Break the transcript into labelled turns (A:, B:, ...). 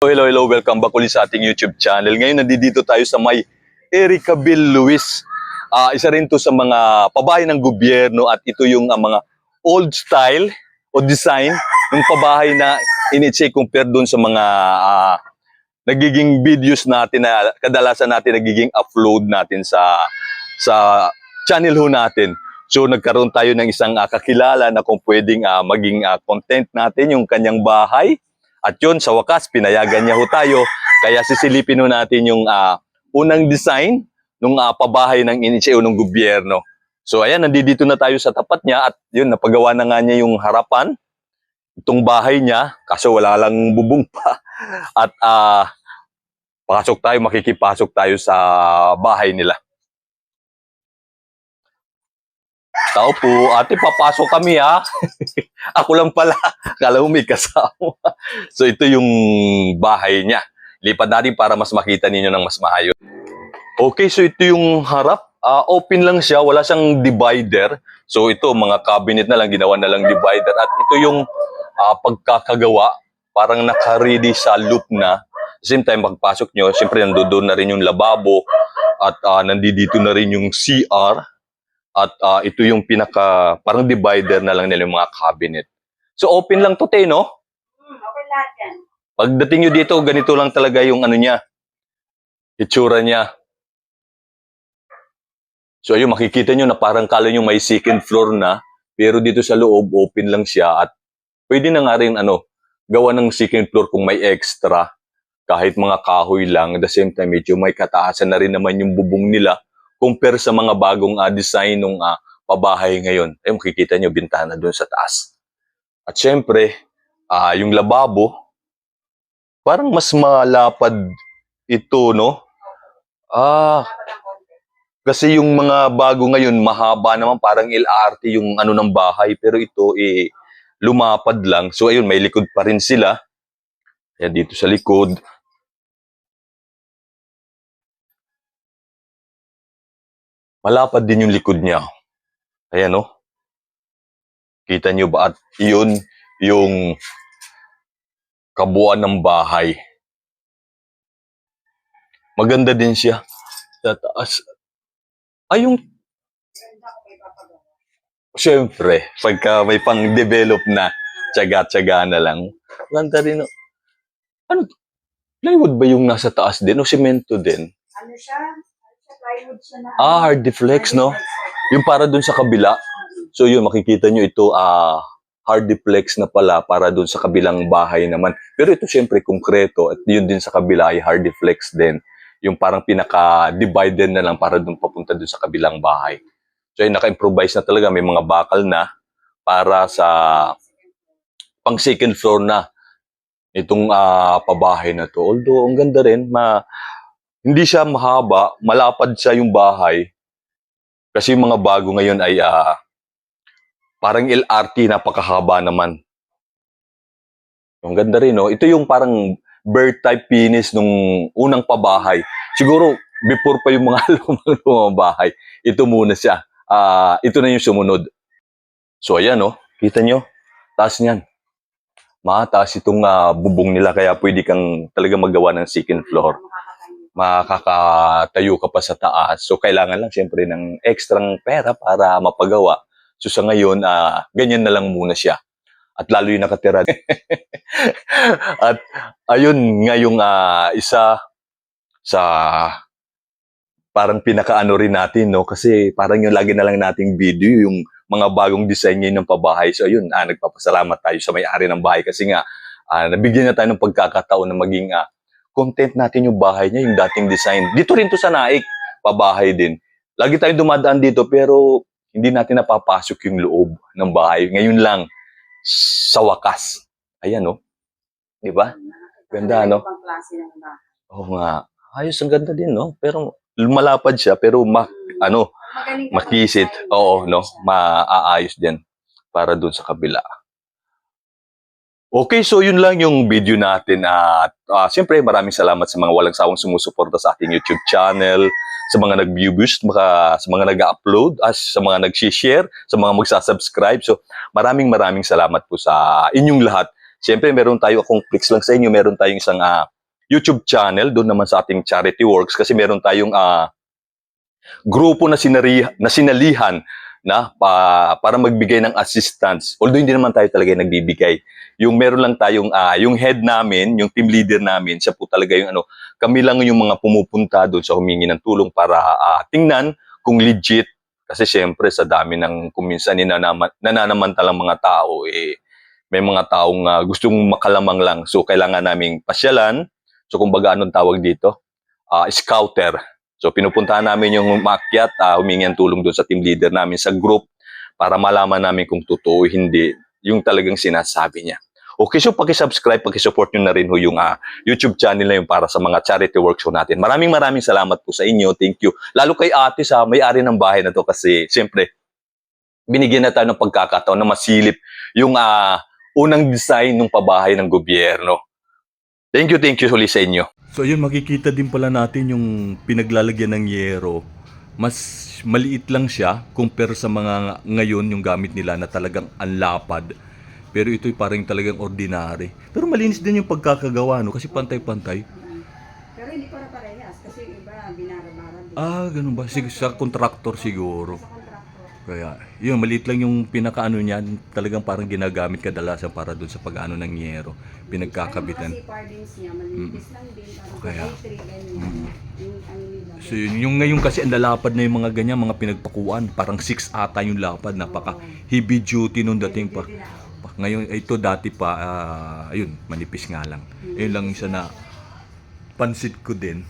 A: Hello, hello, welcome back ulit sa ating YouTube channel. Ngayon, nandito tayo sa may Erica Bill Luis. Ah, isa rin to sa mga pabahay ng gobyerno at ito yung ah, mga old style o design ng pabahay na initse compare doon sa mga ah, nagiging videos natin na kadalasan natin nagiging upload natin sa sa channel ho natin. So nagkaroon tayo ng isang ah, kakilala na kung pwedeng ah, maging ah, content natin yung kanyang bahay. At yun, sa wakas, pinayagan niya ho tayo. Kaya sisilipin ho natin yung ah, unang design ng pabahay ng inisyo ng gobyerno. So ayan, nandito na tayo sa tapat niya at yun, napagawa na nga niya yung harapan. Itong bahay niya, kaso wala lang bubong pa. At ah, pasok tayo, makikipasok tayo sa bahay nila. Tao po, ate, papasok kami ha. Ako lang pala. Kala mo may kasama. So ito yung bahay niya. Lipat natin para mas makita ninyo ng mas maayos. Okay, so ito yung harap. Ah, open lang siya, wala siyang divider. So ito, mga cabinet na lang, ginawa na lang divider. At ito yung ah, pagkakagawa, parang naka-ready sa loop na. Same time, pagpasok nyo, siyempre nandoon na rin yung lababo at ah, nandito na rin yung CR. At ah, ito yung pinaka, parang divider na lang nila yung mga cabinet. So open lang to, te, no?
B: Okay lahat yan.
A: Pagdating nyo dito, ganito lang talaga yung ano niya. Itsura niya. So ayun, makikita nyo na parang kala nyo may second floor na, pero dito sa loob, open lang siya at pwede na nga rin ano, gawa ng second floor kung may extra, kahit mga kahoy lang, at the same time, medyo may kataasan na rin naman yung bubong nila compare sa mga bagong ah, design ng ah, pabahay ngayon. Ayun, makikita nyo bintana doon sa taas. At syempre, ah, yung lababo, parang mas malapad ito, no? Ah, kasi yung mga bago ngayon, mahaba naman, parang LRT yung ano ng bahay. Pero ito, eh, lumapad lang. So, ayun, may likod pa rin sila. Kaya dito sa likod. Malapad din yung likod niya. Ayan, no? Kita nyo ba? At yun, yung kabuuan ng bahay. Maganda din siya. Sa taas. Ay, yung Siyempre, pagka may pang-develop na, tsaga-tsaga na lang. Ganda rin. no? Ano? Plywood ba yung nasa taas din o semento din?
B: Ano siya?
A: Ah, hard deflex, no? Yung para dun sa kabila. So yun, makikita nyo ito, ah, hard deflex na pala para dun sa kabilang bahay naman. Pero ito syempre konkreto at yun din sa kabila ay hard deflex din. Yung parang pinaka-divided na lang para dun papunta dun sa kabilang bahay. So yun, naka-improvise na talaga. May mga bakal na para sa pang second floor na itong ah, pabahay na to. Although, ang ganda rin, ma, hindi siya mahaba, malapad siya yung bahay. Kasi yung mga bago ngayon ay ah, parang LRT, napakahaba naman. Ang ganda rin, no? Ito yung parang bird type finish nung unang pabahay. Siguro, before pa yung mga lumang lumang bahay, ito muna siya. Ah, ito na yung sumunod. So, ayan, no? Kita nyo? Taas niyan. Mataas itong ah, bubong nila, kaya pwede kang talaga magawa ng second floor makakatayo ka pa sa taas. So, kailangan lang siyempre ng ekstrang pera para mapagawa. So, sa ngayon, ah, ganyan na lang muna siya. At lalo yung nakatira. At ayun, ngayong ah, isa sa parang pinakaano rin natin, no? Kasi parang yung lagi na lang nating video, yung mga bagong design ng pabahay. So, ayun, ah, nagpapasalamat tayo sa may-ari ng bahay kasi nga, ah, nabigyan na tayo ng pagkakataon na maging ah, content natin yung bahay niya, yung dating design. Dito rin to sa Naik, pabahay din. Lagi tayong dumadaan dito pero hindi natin napapasok yung loob ng bahay. Ngayon lang, sa wakas. Ayan, no? Di ba? Ganda, no? Oo nga. Ayos, ang ganda din, no? Pero malapad siya, pero ma, ano,
B: Magaling ka
A: makisit. Oo, no? Maaayos din para dun sa kabila. Okay, so yun lang yung video natin at ah, siyempre maraming salamat sa mga walang sawang sumusuporta sa ating YouTube channel, sa mga nag-view boost, maka, sa mga nag-upload, as sa mga nag-share, sa mga magsasubscribe. So maraming maraming salamat po sa inyong lahat. Siyempre, meron tayo akong flex lang sa inyo. Meron tayong isang ah, YouTube channel doon naman sa ating charity works kasi meron tayong ah, grupo na, sinari, na sinalihan na pa, para magbigay ng assistance. Although hindi naman tayo talaga yung nagbibigay. Yung meron lang tayong ah, yung head namin, yung team leader namin, siya po talaga yung ano, kami lang yung mga pumupunta doon sa humingi ng tulong para ah, tingnan kung legit kasi syempre sa dami ng kuminsan ninanama, nananamantalang mga tao eh may mga taong ah, gustong makalamang lang. So kailangan naming pasyalan. So kumbaga anong tawag dito? Ah, scouter. So pinupuntahan namin yung makyat, uh, humingi ng tulong doon sa team leader namin sa group para malaman namin kung totoo hindi yung talagang sinasabi niya. Okay, so paki-subscribe, paki-support nyo na rin ho yung ah, YouTube channel na yun para sa mga charity works ho natin. Maraming maraming salamat po sa inyo. Thank you. Lalo kay ate sa may-ari ng bahay na to kasi siyempre binigyan na tayo ng pagkakataon na masilip yung ah, unang design ng pabahay ng gobyerno. Thank you, thank you ulit sa inyo. So yun, makikita din pala natin yung pinaglalagyan ng yero. Mas maliit lang siya compare sa mga ngayon yung gamit nila na talagang anlapad. Pero ito'y parang talagang ordinary. Pero malinis din yung pagkakagawa, no? Kasi pantay-pantay.
B: Pero hindi para parehas kasi iba binarabara.
A: Ah, ganun ba? Sig- sa contractor siguro. Kaya, yun, maliit lang yung pinakaano niyan. Talagang parang ginagamit kadalasan para doon sa pag-ano ng yero. Pinagkakabitan.
B: Kasi pardons niya, malinis lang din. Parang
A: Kaya.
B: Yung ano nila.
A: So yun, yung ngayon kasi ang lalapad na yung mga ganyan, mga pinagpakuan. Parang 6 ata yung lapad, napaka heavy duty nung dating pa. Ngayon, ito dati pa, ah, ayun, manipis nga lang. Ayun lang isa na pansit ko din.